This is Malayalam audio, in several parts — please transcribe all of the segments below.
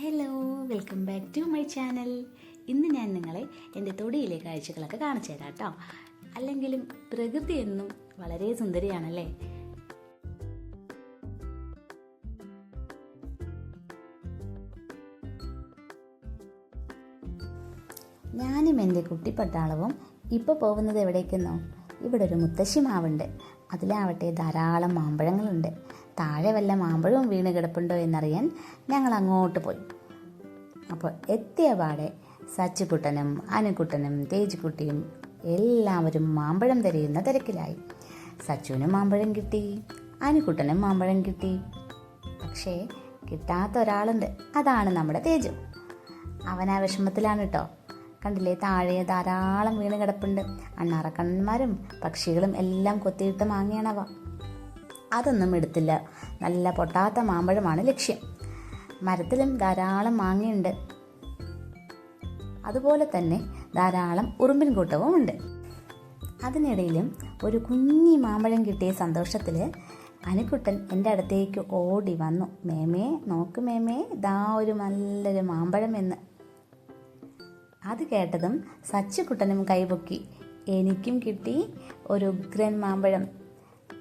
Hello welcome back to my channel. ഇന്ന് ഞാൻ നിങ്ങളെ എന്റെ തൊടിയിലെ കാഴ്ചകളൊക്കെ കാണിച്ചു തരാം കേട്ടോ. അല്ലെങ്കിലും പ്രകൃതി എന്നും വളരെ സുന്ദരിയാണല്ലേ? ഞാനും എന്റെ കുട്ടിപ്പട്ടാളവും ഇപ്പോൾ പോകുന്നത് എവിടേക്കെന്നോ? ഇവിടെ ഒരു മുത്തശ്ശി മാവുണ്ട് അതിലാവട്ടെ ധാരാളം മാമ്പഴങ്ങളുണ്ട്. താഴെ വല്ല മാമ്പഴവും വീണ് കിടപ്പുണ്ടോ എന്നറിയാൻ ഞങ്ങൾ അങ്ങോട്ട് പോയി. അപ്പോൾ എത്തിയ പാടെ സച്ചിക്കുട്ടനും അനുക്കുട്ടനും തേജിക്കുട്ടിയും എല്ലാവരും മാമ്പഴം തിരയുന്ന തിരക്കിലായി. സച്ചുവിനും മാമ്പഴം കിട്ടി അനുക്കുട്ടനും മാമ്പഴം കിട്ടി. പക്ഷേ കിട്ടാത്ത ഒരാളുണ്ട്. അതാണ് നമ്മുടെ തേജു. അവൻ ആ വിഷമത്തിലാണ് കേട്ടോ കണ്ടില്ലേ? താഴെ ധാരാളം വീണ് കിടപ്പുണ്ട്. അണ്ണാറക്കണ്ണന്മാരും പക്ഷികളും എല്ലാം കൊത്തിയിട്ട് മാങ്ങിയാണവ. അതൊന്നും എടുത്തില്ല. നല്ല പൊട്ടാത്ത മാമ്പഴമാണ് ലക്ഷ്യം. മരത്തിലും ധാരാളം മാങ്ങയുണ്ട്. അതുപോലെ തന്നെ ധാരാളം ഉറുമ്പിൻ കൂട്ടവും ഉണ്ട്. അതിനിടയിലും ഒരു കുഞ്ഞി മാമ്പഴം കിട്ടിയ സന്തോഷത്തിൽ അനുക്കുട്ടൻ എന്റെ അടുത്തേക്ക് ഓടി വന്നു. മേമേ നോക്ക് മേമേ ദാ ഒരു നല്ലൊരു മാമ്പഴം എന്ന്. അത് കേട്ടതും സച്ചുകുട്ടനും കൈപൊക്കി. എനിക്കും കിട്ടി ഒരു ഉഗ്രൻ മാമ്പഴം.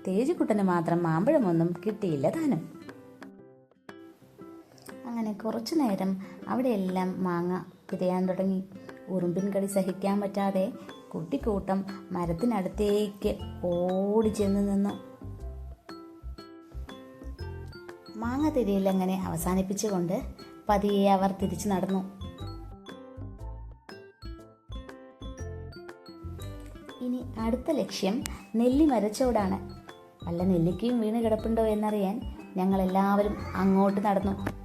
തേജുകുട്ടന് മാത്രം മാമ്പഴമൊന്നും കിട്ടിയില്ല താനും. അങ്ങനെ കുറച്ചു നേരം അവിടെയെല്ലാം മാങ്ങ തിരയാൻ തുടങ്ങി. ഉറുമ്പിൻ കടി സഹിക്കാൻ പറ്റാതെ കുട്ടിക്കൂട്ടം മരത്തിനടുത്തേക്ക് ഓടി ചെന്ന് നിന്നു. മാങ്ങ തിരയിൽ അങ്ങനെ അവസാനിപ്പിച്ചുകൊണ്ട് പതിയെ അവർ തിരിച്ചു നടന്നു. അടുത്ത ലക്ഷ്യം നെല്ലി മരച്ചോടാണ്. വല്ല നെല്ലിക്കയും വീണ് കിടപ്പുണ്ടോ എന്നറിയാൻ ഞങ്ങൾ എല്ലാവരും അങ്ങോട്ട് നടന്നു.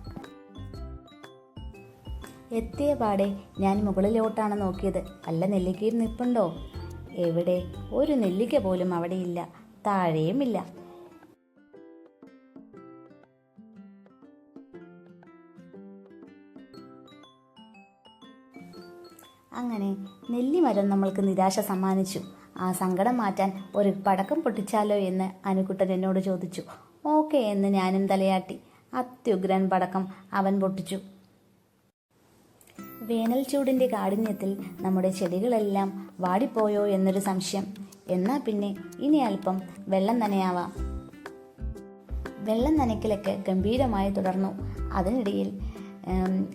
എത്തിയ പാടെ ഞാൻ മുകളിലോട്ടാണ് നോക്കിയത്. വല്ല നെല്ലിക്കയും നിപ്പുണ്ടോ? എവിടെ? ഒരു നെല്ലിക്ക പോലും അവിടെയില്ല. താഴെയുമില്ല. അങ്ങനെ നെല്ലിമരം നമ്മൾക്ക് നിരാശ സമ്മാനിച്ചു. ആ സങ്കടം മാറ്റാൻ ഒരു പടക്കം പൊട്ടിച്ചാലോ എന്ന് അനുകുട്ടൻ എന്നോട് ചോദിച്ചു. ഓക്കെ എന്ന് ഞാനും തലയാട്ടി. അത്യുഗ്രൻ പടക്കം അവൻ പൊട്ടിച്ചു. വേനൽ ചൂടിന്റെ കാഠിന്യത്തിൽ നമ്മുടെ ചെടികളെല്ലാം വാടിപ്പോയോ എന്നൊരു സംശയം. എന്നാൽ പിന്നെ ഇനി അല്പം വെള്ളം നനയാവാം. വെള്ളം നനയ്ക്കലൊക്കെ ഗംഭീരമായി തുടർന്നു. അതിനിടയിൽ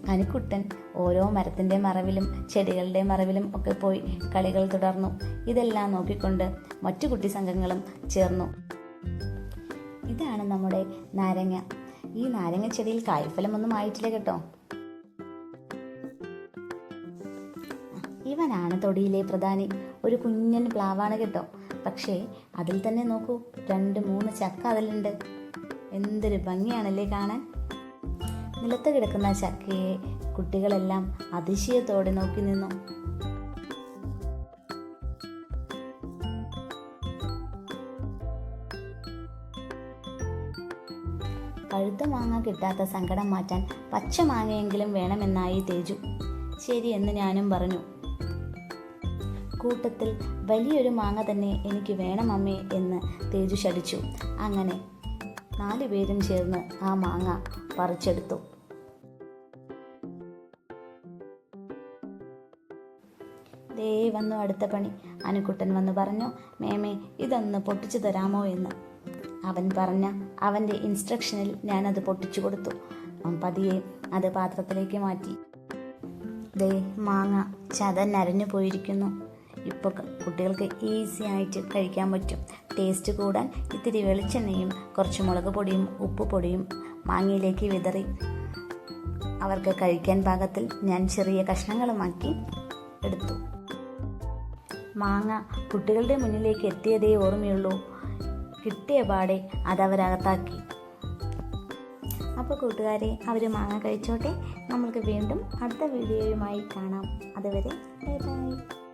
അനുക്കുട്ടൻ ഓരോ മരത്തിന്റെ മറവിലും ചെടികളുടെ മറവിലും ഒക്കെ പോയി കളികൾ തുടർന്നു. ഇതെല്ലാം നോക്കിക്കൊണ്ട് മറ്റു കുട്ടി സംഘങ്ങളും ചേർന്നു. ഇതാണ് നമ്മുടെ നാരങ്ങ. ഈ നാരങ്ങ ചെടിയിൽ കായ്ഫലമൊന്നും ആയിട്ടില്ല കേട്ടോ. ഇവനാണ് തൊടിയിലെ പ്രധാനി. ഒരു കുഞ്ഞൻ പ്ലാവാണ് കേട്ടോ. പക്ഷേ അതിൽ തന്നെ നോക്കൂ രണ്ട് മൂന്ന് ചക്ക അതിലുണ്ട്. എന്തൊരു ഭംഗിയാണല്ലേ കാണാൻ. നിലത്ത് കിടക്കുന്ന ചക്കയെ കുട്ടികളെല്ലാം അതിശയത്തോടെ നോക്കി നിന്നു. പഴുത്ത മാങ്ങ കിട്ടാത്ത സങ്കടം മാറ്റാൻ പച്ച മാങ്ങയെങ്കിലും വേണമെന്നായി തേജു. ശരി എന്ന് ഞാനും പറഞ്ഞു. കൂട്ടത്തിൽ വലിയൊരു മാങ്ങ തന്നെ എനിക്ക് വേണം അമ്മേ എന്ന് തേജു ശടിച്ചു അങ്ങനെ നാലു പേരും ചേർന്ന് ആ മാങ്ങ പറിച്ചെടുത്തു. ദേ വന്നു അടുത്ത പണി. അനുക്കുട്ടൻ വന്ന് പറഞ്ഞു മേമേ ഇതൊന്ന് പൊട്ടിച്ചു തരാമോ എന്ന്. അവൻ പറഞ്ഞ അവന്റെ ഇൻസ്ട്രക്ഷനിൽ ഞാനത് പൊട്ടിച്ചു കൊടുത്തു. പതിയെ അത് പാത്രത്തിലേക്ക് മാറ്റി. ദേ മാങ്ങ ചതന്നരഞ്ഞു പോയിരിക്കുന്നു. ഇപ്പോൾ കുട്ടികൾക്ക് ഈസി ആയിട്ട് കഴിക്കാൻ പറ്റും. ടേസ്റ്റ് കൂടാൻ ഇത്തിരി വെളിച്ചെണ്ണയും കുറച്ച് മുളക് പൊടിയും ഉപ്പ് പൊടിയും മാങ്ങയിലേക്ക് വിതറി. അവർക്ക് കഴിക്കാൻ പാകത്തിൽ ഞാൻ ചെറിയ കഷ്ണങ്ങളുമാക്കി എടുത്തു. മാങ്ങ കുട്ടികളുടെ മുന്നിലേക്ക് എത്തിയതേ ഓർമ്മയുള്ളൂ. കിട്ടിയ പാടെ അതവരകത്താക്കി അപ്പോൾ കൂട്ടുകാരെ അവർ മാങ്ങ കഴിച്ചോട്ടെ. നമ്മൾക്ക് വീണ്ടും അടുത്ത വീഡിയോയുമായി കാണാം. അതുവരെ ബൈ ബൈ.